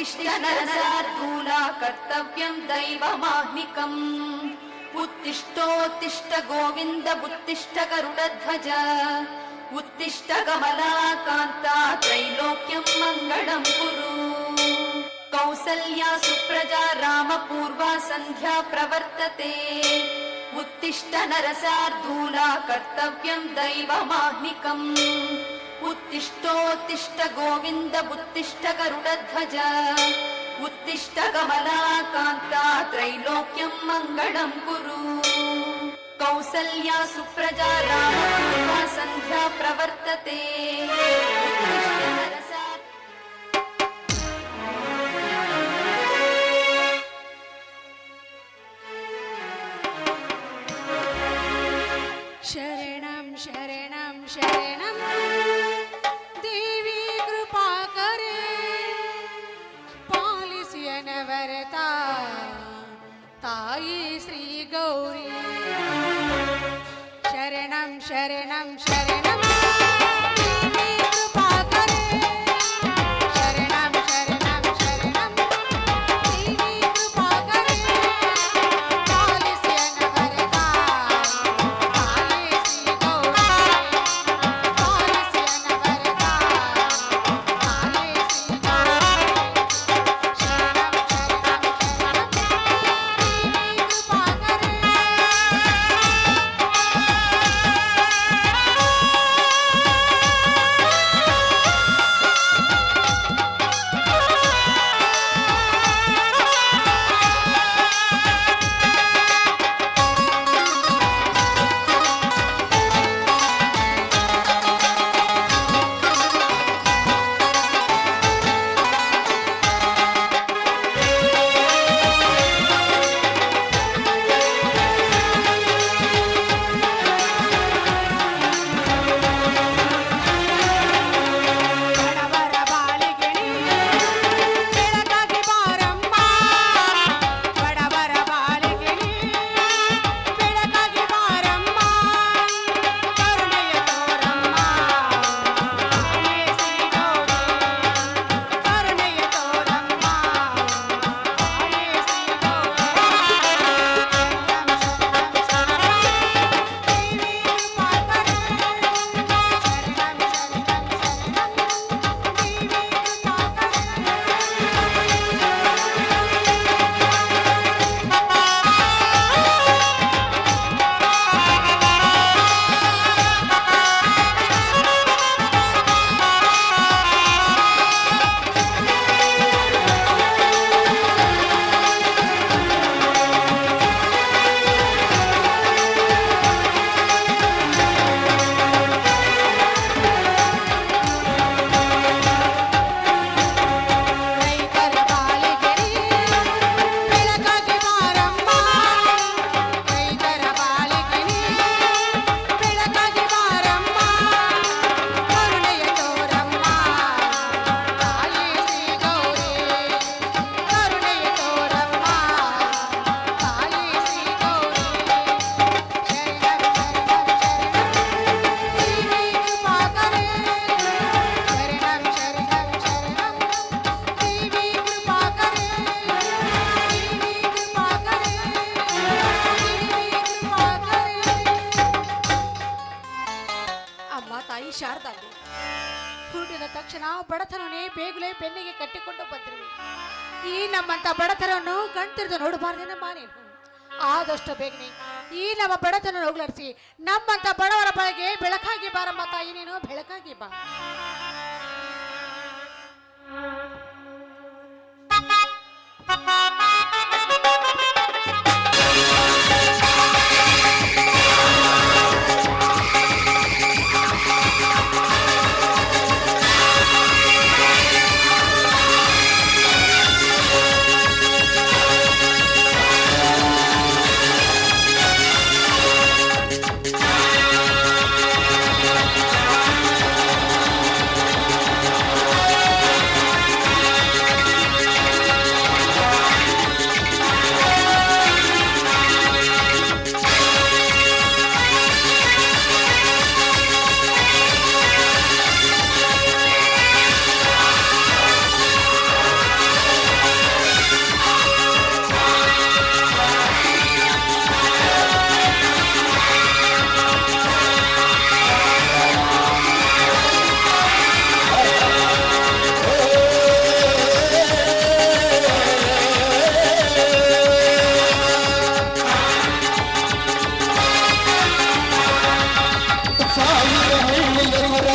रसार्धूना कर्तव्यम् दैवमाह्निकम्। उत्तिष्ठोत्तिष्ठ गोविन्द उत्तिष्ठ गरुडध्वज उत्तिष्ठ कमलाकान्ता त्रैलोक्यम् मङ्गलम् कुरु। कौसल्या सुप्रजा रामपूर्वा सन्ध्या प्रवर्तते। उत्तिष्ठ नरसार्दूला कर्तव्यम् दैवमाह्निकम्। उत्तिष्ठोत्तिष्ठ गोविन्द उत्तिष्ठ गरुडध्वज उत्तिष्ठ कमलाकान्ता त्रैलोक्यम् मङ्गलम् कुरु कौसल्या सुप्रजा रामकृपा सन्ध्या प्रवर्तते sharanam sharanam ಆದಷ್ಟು ಬೇಗನೆ. ಈ ನಮ್ಮ ಬಡತನ ಹೋಗ್ಲಾಡ್ಸಿ. ನಮ್ಮಂತ ಬಡವರ ಬಳಗೆ ಬೆಳಕಾಗಿ ಬಾರಮ್ಮ ತಾಯಿ ನೀನು, ಬೆಳಕಾಗಿ ಬಾ.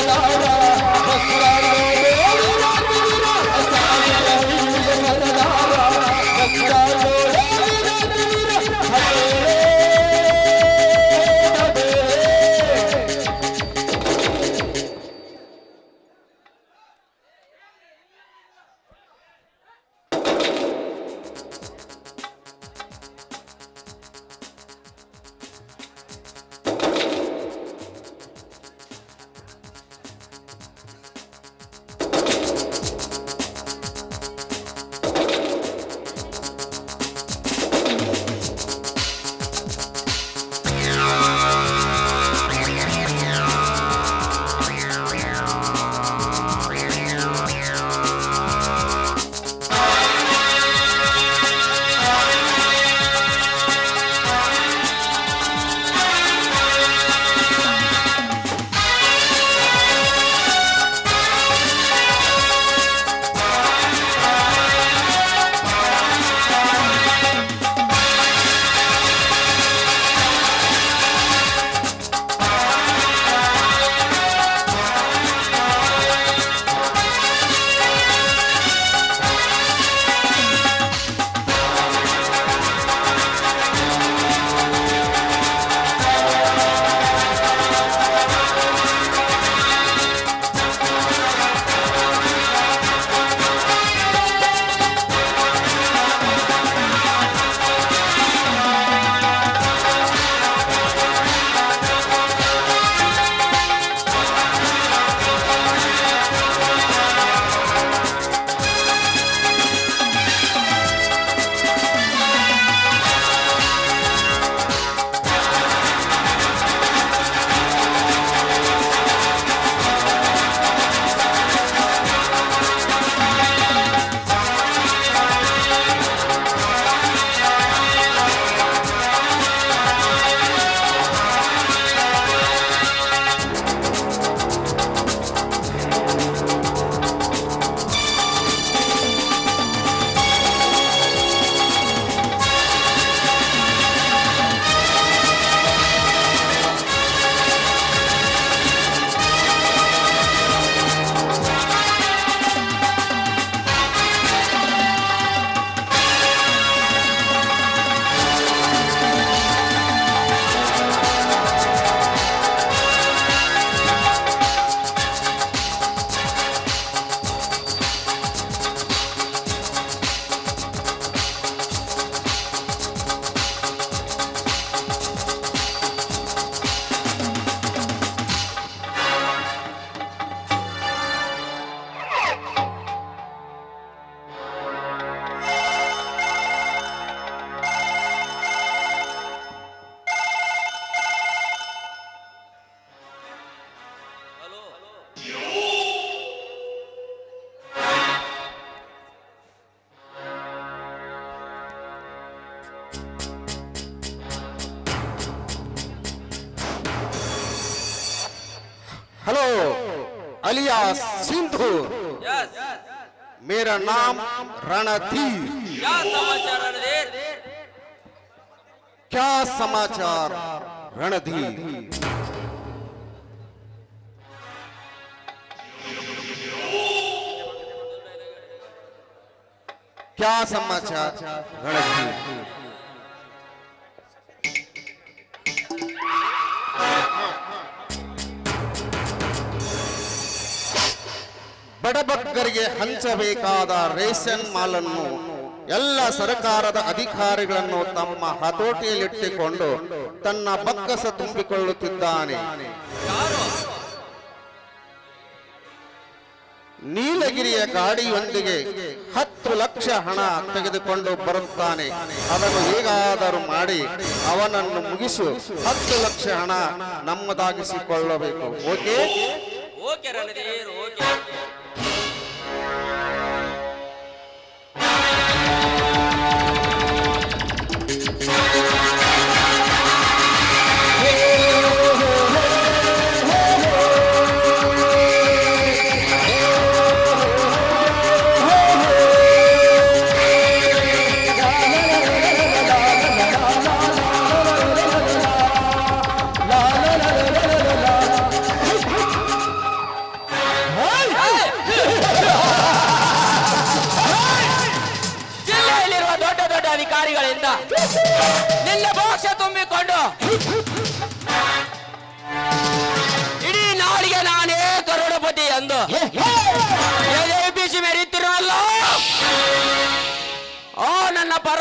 la मेरा नाम रणधीर। क्या समाचार रणधीर? क्या समाचार रणधीर? क्या समाचार रणधीर? ಬಡಬಗ್ಗರಿಗೆ ಹಂಚಬೇಕಾದ ರೇಷನ್ ಮಾಲನ್ನು ಎಲ್ಲ ಸರ್ಕಾರದ ಅಧಿಕಾರಿಗಳನ್ನು ತಮ್ಮ ಹತೋಟಿಯಲ್ಲಿಟ್ಟುಕೊಂಡು ತನ್ನ ಬಕ್ಕಸ ತುಂಬಿಕೊಳ್ಳುತ್ತಿದ್ದಾನೆ. ನೀಲಗಿರಿಯ ಗಾಡಿಯೊಂದಿಗೆ ಹತ್ತು ಲಕ್ಷ ಹಣ ತೆಗೆದುಕೊಂಡು ಬರುತ್ತಾನೆ. ಅದನ್ನು ಹೇಗಾದರೂ ಮಾಡಿ ಅವನನ್ನು ಮುಗಿಸು. ಹತ್ತು ಲಕ್ಷ ಹಣ ನಮ್ಮದಾಗಿಸಿಕೊಳ್ಳಬೇಕು. ಓಕೆ.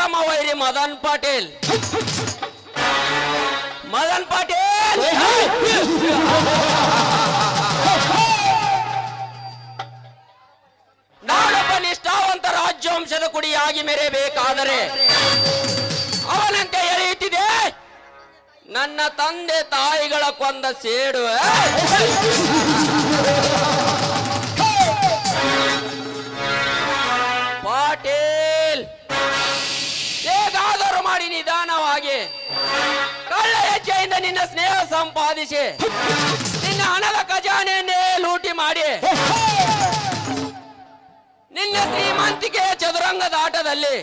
ವೈರಿ ಮದನ್ ಪಾಟೀಲ್. ಮದನ್ ಪಾಟೀಲ್! ನಾನೊಬ್ಬ ನಿಷ್ಠಾವಂತ ರಾಜ್ಯವಂಶದ ಕುಡಿಯಾಗಿ ಮೆರೆಯಬೇಕಾದರೆ ಅವನಂತೆ ಎಳೆಯುತ್ತಿದೆ. ನನ್ನ ತಂದೆ ತಾಯಿಗಳ ಕೊಂದ ಸೇಡು. ಮಾಡಿ ನಿಧಾನವಾಗಿ. ಕಳ್ಳ ಹೆಜ್ಜೆಯಿಂದ ನಿನ್ನ ಸ್ನೇಹ ಸಂಪಾದಿಸಿ. ನಿನ್ನ ಹಣದ ಖಜಾನೆಯನ್ನೇ ಲೂಟಿ ಮಾಡಿ. ನಿನ್ನ ಶ್ರೀಮಂತಿಕೆಯ ಚದುರಂಗದ ಆಟದಲ್ಲಿ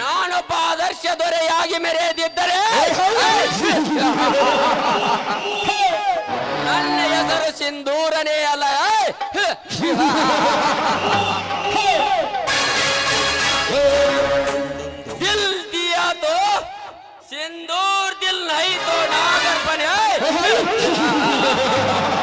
ನಾನೊಬ್ಬ ಆದರ್ಶ ದೊರೆಯಾಗಿ ಮೆರೆಯದಿದ್ದರೆ. ನನ್ನ ಹೆಸರು ಸಿಂಧೂರನೇ ಅಲ್ಲ. ಸಿಂದೂರ್ ದಿಲ್ ನಹಿ ತೋ ನಾಗರ್ ಬನೆ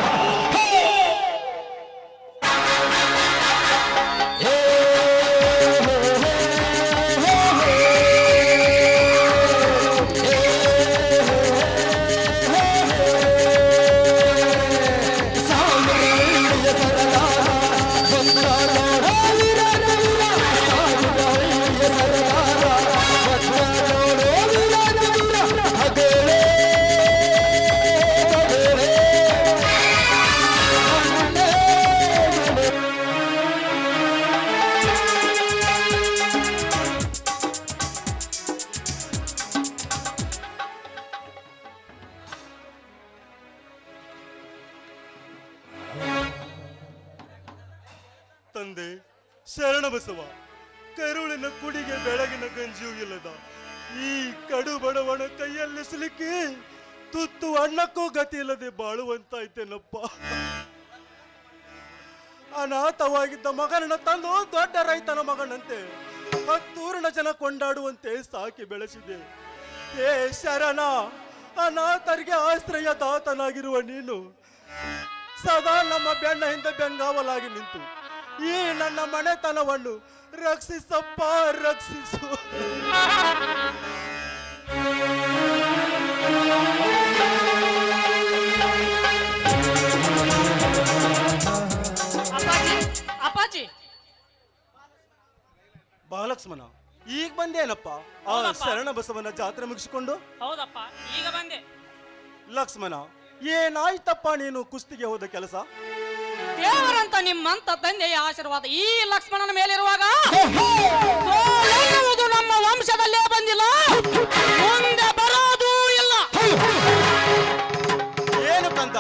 ಕರುಳಿನ ಕುಡಿಗೆ ಬೆಳಗಿನ ಗಂಜಿಯೂ ಇಲ್ಲದ ಈ ಕಡು ಬಡವಣ ಕೈಯಲ್ಲಿ ಸಿಲುಕಿ ತುತ್ತು ಅಣ್ಣಕ್ಕೂ ಗತಿ ಇಲ್ಲದೆ ಬಾಳುವಂತಾಯ್ತೇನಪ್ಪ. ಅನಾಥವಾಗಿದ್ದ ಮಗನನ್ನ ತಂದು ದೊಡ್ಡ ರೈತನ ಮಗನಂತೆ ಹತ್ತೂರಿನ ಜನ ಕೊಂಡಾಡುವಂತೆ ಸಾಕಿ ಬೆಳೆಸಿದೆ. ಏ ಶರಣ, ಅನಾಥರಿಗೆ ಆಶ್ರಯ ದಾತನಾಗಿರುವ ನೀನು ಸದಾ ನಮ್ಮ ಬೆನ್ನ ಹಿಂದೆ ಬೆಂಗಾವಲಾಗಿ ನಿಂತು. ಈ ನನ್ನ ಮನೆತನವನ್ನು ರಕ್ಷಿಸಪ್ಪ ರಕ್ಷಿಸು. ಅಪ್ಪಾಜಿ ಅಪ್ಪಾಜಿ. ಬಾಲಕ್ಷ್ಮಣ ಈಗ ಬಂದೇನಪ್ಪ ಆ ಹೌದಪ್ಪ. ಶರಣ ಬಸವನ ಜಾತ್ರೆ ಮುಗಿಸಿಕೊಂಡು? ಹೌದಪ್ಪ ಈಗ ಬಂದೆ. ಲಕ್ಷ್ಮಣ ಏನಾಯ್ತಪ್ಪ ನೀನು ಕುಸ್ತಿಗೆ ಹೋದ ಕೆಲಸ? ದೇವರಂತ ನಿಮ್ಮಂತ ತಂದೆಯ ಆಶೀರ್ವಾದ ಈ ಲಕ್ಷ್ಮಣನ ಮೇಲಿರುವಾಗ ಸೋಲೆನ್ನುವುದು ನಮ್ಮ ವಂಶದಲ್ಲೇ ಬಂದಿಲ್ಲ. ಮುಂದೆ ಬರೋದು ಇಲ್ಲ. ಏನು ಕಂದ?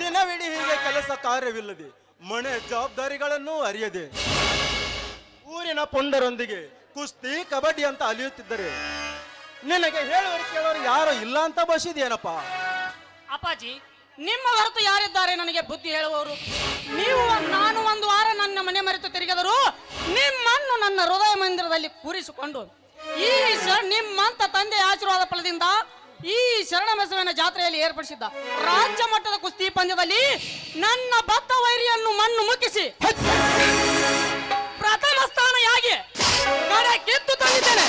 ದಿನವಿಡೀ ಹೀಗೆ ಕೆಲಸ ಕಾರ್ಯವಿಲ್ಲದೆ ಮನೆ ಜವಾಬ್ದಾರಿಗಳನ್ನು ಅರಿಯದೆ ಊರಿನ ಪುಂಡರೊಂದಿಗೆ ಕುಸ್ತಿ ಕಬಡ್ಡಿ ಅಂತ ಅಲಿಯುತ್ತಿದ್ದರೆ ನಿನಗೆ ಹೇಳುವರು ಕೇಳೋರು ಯಾರು ಇಲ್ಲ ಅಂತ ಬಸಿದೇನಪ್ಪ ಅಪ್ಪಾಜಿ ನಿಮ್ಮ ಹೊರತು ಯಾರಿದ್ದಾರೆ ನನಗೆ ಬುದ್ಧಿ ಹೇಳುವವರು? ನೀವು ನಾನು ಒಂದು ವಾರ ನನ್ನ ಮನೆ ಮರೆತು ತಿರುಗಿದರು ನಿಮ್ಮನ್ನು ನನ್ನ ಹೃದಯ ಮಂದಿರದಲ್ಲಿ ಕೂರಿಸಿಕೊಂಡು ಈ ನಿಮ್ಮಂತ ತಂದೆ ಆಶೀರ್ವಾದ ಫಲದಿಂದ ಈ ಶರಣ ಬಸವನ ಜಾತ್ರೆಯಲ್ಲಿ ಏರ್ಪಡಿಸಿದ್ದ ರಾಜ್ಯ ಮಟ್ಟದ ಕುಸ್ತಿ ಪಂದ್ಯದಲ್ಲಿ ನನ್ನ ಭತ್ತ ವೈರಿಯನ್ನು ಮಣ್ಣು ಮುಗಿಸಿ ಪ್ರಥಮ ಸ್ಥಾನ ಯಾಗಿ ಕಿತ್ತು ತಂದಿದ್ದೇನೆ.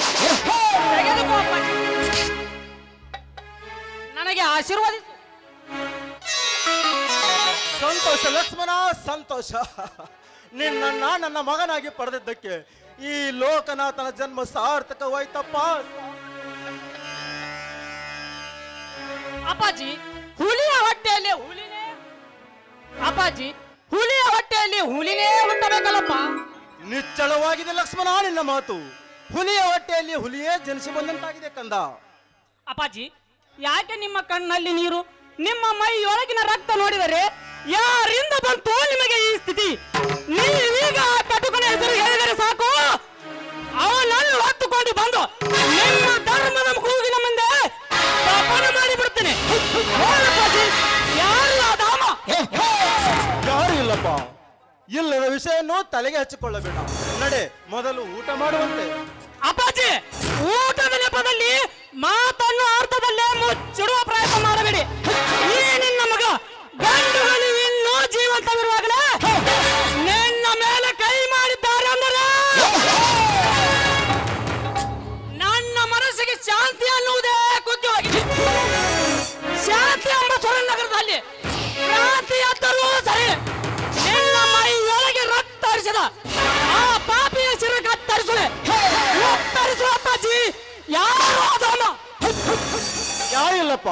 ನನಗೆ ಆಶೀರ್ವಾದಿಸು ಸಂತೋಷ ಲಕ್ಷ್ಮಣ ಸಂತೋಷ. ನಿನ್ನ ನನ್ನ ಮಗನಾಗಿ ಪಡೆದಿದ್ದಕ್ಕೆ ಈ ಲೋಕನಾಥನ ಜನ್ಮ ಸಾರ್ಥಕವಾಯ್ತಪ್ಪ. ಅಪ್ಪಾಜಿ ಹುಲಿಯ ಹೊಟ್ಟೆಯಲ್ಲಿ ಹುಲಿನೇ. ಅಪ್ಪಾಜಿ ಹುಲಿಯ ಹೊಟ್ಟೆಯಲ್ಲಿ ಹುಲಿನೇ ಹುಟ್ಟಬೇಕಲ್ಲಪ್ಪ. ನಿಚ್ಚಳವಾಗಿದೆ ಲಕ್ಷ್ಮಣ ನಿನ್ನ ಮಾತು. ಹುಲಿಯ ಹೊಟ್ಟೆಯಲ್ಲಿ ಹುಲಿಯೇ ಜನಿಸಿ ಬಂದಂತಾಗಿದೆ ಕಂದ. ಅಪ್ಪಾಜಿ ಯಾಕೆ ನಿಮ್ಮ ಕಣ್ಣಲ್ಲಿ ನೀರು? ನಿಮ್ಮ ಮೈಯೊಳಗಿನ ರಕ್ತ ನೋಡಿದರೆ ಯಾರಿಂದ ಬಂತು ನಿಮಗೆ ಈ ಸ್ಥಿತಿ? ನೀವೀಗ ಪಟುಕನ ಹೆಸರು ಹೇಳಿದರೆ ಸಾಕು. ಅವನನ್ನು ಹೊತ್ತುಕೊಂಡು ಬಂದು ನಿಮ್ಮ ಧರ್ಮದ ಕೂಗಿನ ಮುಂದೆ ತಪನ ಮಾಡಿ ಬಿಡ್ತೇನೆ ಯಾರು ಆ ಧಾಮ? ಯಾರು ಇಲ್ಲಪ್ಪ. ಇಲ್ಲದ ವಿಷಯನ್ನು ತಲೆಗೆ ಹಚ್ಚಿಕೊಳ್ಳಬೇಡ. ನಡೆ ಮೊದಲು ಊಟ ಮಾಡುವಂತೆ. ಅಪ್ಪಾಜಿ ಊಟದ ನೆಪದಲ್ಲಿ ಮಾತನ್ನು ಅರ್ಥದಲ್ಲೇ ಮುಚ್ಚಿಡುವ ಪ್ರಯತ್ನ ಮಾಡಬೇಡಿ. ಜೀವಂತವಿರುವಾಗಲೇ ನಿನ್ನ ಮೇಲೆ ಕೈ ಮಾಡಿದ್ದಾರೆ ಅಂದರೆ? ನನ್ನ ಮನಸ್ಸಿಗೆ ಶಾಂತಿ ಅನ್ನುವುದೇ ಹೋಗಿದೆ ಶಾಂತಿ ಎಂಬ ನಗರದಲ್ಲಿ ಶಾಂತಿ ಎದ್ದರೂ ಸರಿ. ನಿನ್ನ ಮೈ ಒಳಗೆ ರಕ್ತ ಹರಿಸಿದ. ಆ ಪಾಪಿಯ ಶಿರ ಕತ್ತರಿಸುವೆ ಕತ್ತರಿಸುವ ಅಪ್ಪಾಜಿ, ಯಾರು ಅದಮ್ಮ ಯಾರಿಲ್ಲಪ್ಪ?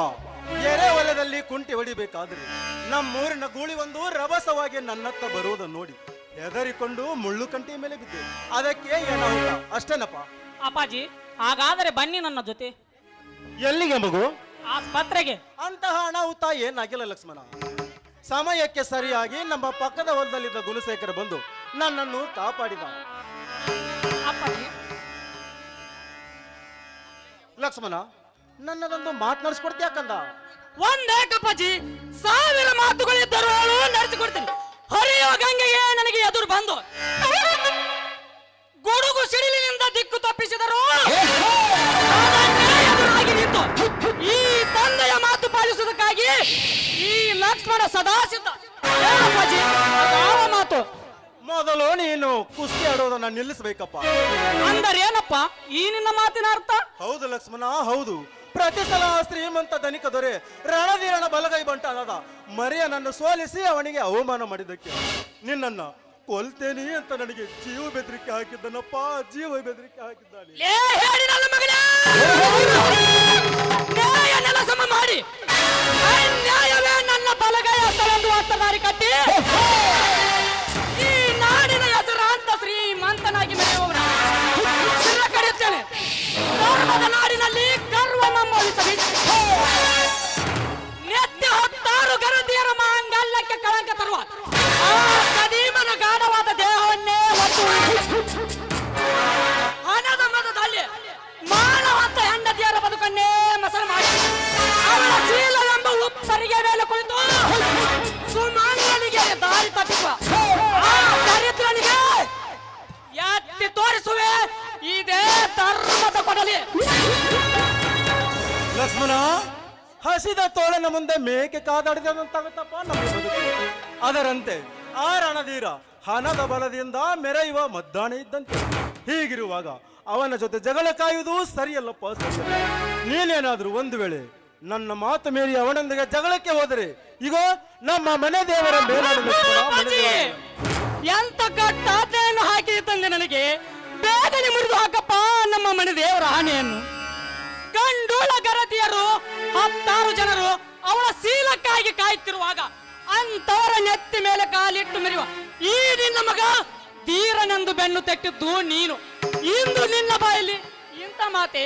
ಎರೆ ಹೊಲದಲ್ಲಿ ಕುಂಟಿ ಹೊಡಿಬೇಕಾದ್ರೆ ನಮ್ಮೂರಿನ ಗೂಳಿ ಒಂದು ರಭಸವಾಗಿ ನನ್ನತ್ತ ಬರುವುದನ್ನು ನೋಡಿ ಹೆದರಿಕೊಂಡು ಮುಳ್ಳು ಕಂಟಿ ಮೇಲೆ ಬಿದ್ದೆ ಅದಕ್ಕೆ ಏನೋ ಅಷ್ಟೇನಪ್ಪ. ಅಪ್ಪಾಜಿ ಹಾಗಾದರೆ ಬನ್ನಿ ನನ್ನ ಜೊತೆ. ಎಲ್ಲಿಗೆ ಮಗು? ಆಸ್ಪತ್ರೆಗೆ. ಅಂತಹ ಅನಾಹುತ ಏನಾಗಿಲ್ಲ ಲಕ್ಷ್ಮಣ. ಸಮಯಕ್ಕೆ ಸರಿಯಾಗಿ ನಮ್ಮ ಪಕ್ಕದ ಹೊಲದಲ್ಲಿದ್ದ ಗುಣಶೇಖರ ಬಂದು ನನ್ನನ್ನು ಕಾಪಾಡಿದ. ಅಪ್ಪಾಜಿ. ಲಕ್ಷ್ಮಣ ನನ್ನದೊಂದು ಮಾತನಾಡಿಸ್ಕೊಡ್ತೀಯ ಕಂದ ಒಂದೇ ಕಪ್ಪಾಜಿ ಸಾವಿರ ಮಾತುಗಳಿದ್ದರೂ ನಡೆಸಿಕೊಡ್ತೀನಿ. ಹರಿಯುವ ಗಂಗೆಯೇ ನನಗೆ ಎದುರು ಬಂದು ಗುಡುಗು ಸಿಡಿಲಿನಿಂದ ದಿಕ್ಕು ತಪ್ಪಿಸಿದರು. ಅದನ್ನೇ ಎದುರಾಗಿ ನಿಂತು. ಈ ತಂದೆಯ ಮಾತು ಪಾಲಿಸುವುದಕ್ಕಾಗಿ ಈ ಲಕ್ಷ್ಮಣ ಸದಾ ಸಿದ್ಧ. ಏನಪ್ಪಾಜಿ ಮಾತು. ಮೊದಲು ನೀನು ಕುಸ್ತಿ ಆಡೋದನ್ನ ನಿಲ್ಲಿಸಬೇಕಪ್ಪ. ಅಂದರೇನಪ್ಪ ಈ ನಿನ್ನ ಮಾತಿನ ಅರ್ಥ? ಹೌದು ಲಕ್ಷ್ಮಣ ಹೌದು. ಪ್ರತಿ ಸಲ ಶ್ರೀಮಂತ ಧನಿಕ ದೊರೆ ರಣವೀರನ ಬಲಗೈ ಬಂಟಾದ ಮರಿಯನನ್ನು ಸೋಲಿಸಿ ಅವನಿಗೆ ಅವಮಾನ ಮಾಡಿದ್ದಕ್ಕೆ. ನಿನ್ನನ್ನ ಕೊಲ್ತೇನಿ ಅಂತ ನನಗೆ ಜೀವ ಬೆದರಿಕೆ ಹಾಕಿದ್ದನಪ್ಪ, ಜೀವ ಬೆದರಿಕೆ ಹಾಕಿದ್ದಾನೆ. ಮಾಡಿ. ಅನ್ಯಾಯವೇ ನನ್ನ ಬಲಗೈ ಹತ್ತಲೊಂದು ಹತ್ತದಾರಿ ಕಟ್ಟಿ. ಈ ನಾಡಿನ ಹೆಸರಾಂತ ಶ್ರೀಮಂತನಾಗಿ ಮೆರೆಯುವವನ ಕಡಿಯುತ್ತೇನೆ ಧರ್ಮದ ನಾಡಿನಲ್ಲಿ ಗರ್ವ ನಮ್ಮೊಳಿಸಬೇಕು ನೆತ್ತಿ ಹತ್ತಾರು ಗರದಿಯರ ಧರ್ಮದ ಕೊಡಲಿ. ಲಕ್ಷ್ಮಣ ಹಸಿದ ತೋಳನ ಮುಂದೆ ಮೇಕೆ ಕಾದಾಡಿದಂತಾಗುತ್ತಪ್ಪ ನಮ್ಮ ಬದುಕು. ಅದರಂತೆ ಆ ರಣಧೀರ ಹಣದ ಬಲದಿಂದ ಮೆರೆಯುವ ಮದ್ದಾಣೆ ಇದ್ದಂತೆ. ಹೀಗಿರುವಾಗ ಅವನ ಜೊತೆ ಜಗಳ ಕಾಯುವುದು ಸರಿಯಲ್ಲಪ್ಪ ಸರಿಯಲ್ಲ. ನೀನೇನಾದ್ರೂ ಒಂದು ವೇಳೆ ನನ್ನ ಮಾತು ಮೀರಿ ಅವನೊಂದಿಗೆ ಜಗಳಕ್ಕೆ ಹೋದರೆ ಈಗ ನಮ್ಮ ಮನೆ ದೇವರ ಮೇಲಾಡು ಲಕ್ಷ್ಮಣ, ಮನೆ ಅಪ್ಪಾಜಿ, ದೇವರ- ಎಂತ ಕಟ್ಟಾತೆಯನ್ನು ಹಾಕಿ ತಂದೆ ನನಗೆ? ಬೇಗನೆ ಮುರಿದು ಹಾಕಪ್ಪ ನಮ್ಮ ಮನೆ ದೇವರ ಆನೆಯನ್ನು. ಗಂಡೂಳ ಗರತಿಯರು, ಹತ್ತಾರು ಜನರು ಅವಳ ಶೀಲಕ್ಕಾಗಿ ಕಾಯುತ್ತಿರುವಾಗ ಅಂತವರ ನೆತ್ತಿ ಮೇಲೆ ಕಾಲಿಟ್ಟು ಮೆರೆಯುವ, ಈ ನಿನ್ನ ಮಗ ತೀರನೆಂದು ಬೆನ್ನು ತೆಟ್ಟಿದ್ದು ನೀನು. ಇಂದು ನಿನ್ನ ಬಾಯಲ್ಲಿ ಇಂಥ ಮಾತೆ.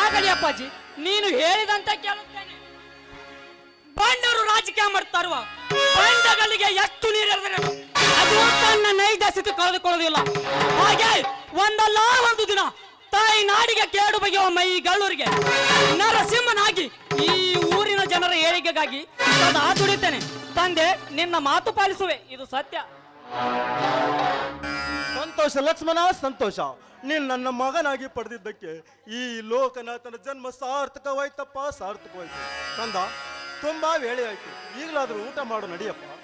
ಆಗಲಿ ಅಪ್ಪಾಜಿ, ನೀನು ಹೇಳಿದಂತ ಕೇಳುತ್ತೇನೆ. ಬಂಡರು ರಾಜಕೀಯ ಮಾಡ್ತಾರುವ ಬಂಡಗಳಿಗೆ ಎಷ್ಟು ನೀರು ಅದು ತನ್ನ ನೈಜ ಸ್ಥಿತಿ ಕಳೆದುಕೊಳ್ಳುವುದಿಲ್ಲ. ಹಾಗೆ ಒಂದಲ್ಲ ಒಂದು ದಿನ ತಾಯಿ ನಾಡಿಗೆ ಕೇಡು ಬಗೆಯುವ ಮೈ ಗಳ್ಳೂರಿಗೆ ನರಸಿಂಹನಾಗಿ ಈ ಊರಿನ ಜನರ ಏಳಿಗೆಗಾಗಿ ಸದಾ ದುಡಿತೇನೆ. ತಂದೆ, ನಿನ್ನ ಮಾತು ಪಾಲಿಸುವೆ. ಇದು ಸತ್ಯ. ಸಂತೋಷ ಲಕ್ಷ್ಮಣ, ಸಂತೋಷ. ನೀನ್ ನನ್ನ ಮಗನಾಗಿ ಪಡೆದಿದ್ದಕ್ಕೆ ಈ ಲೋಕನಾಥನ ಜನ್ಮ ಸಾರ್ಥಕವಾಯ್ತಪ್ಪ, ಸಾರ್ಥಕವಾಯ್ತು. ಕಂದ, ತುಂಬಾ ವೇಳೆ ಆಯ್ತು. ಈಗಲಾದ್ರೂ ಊಟ ಮಾಡು, ನಡಿಯಪ್ಪ.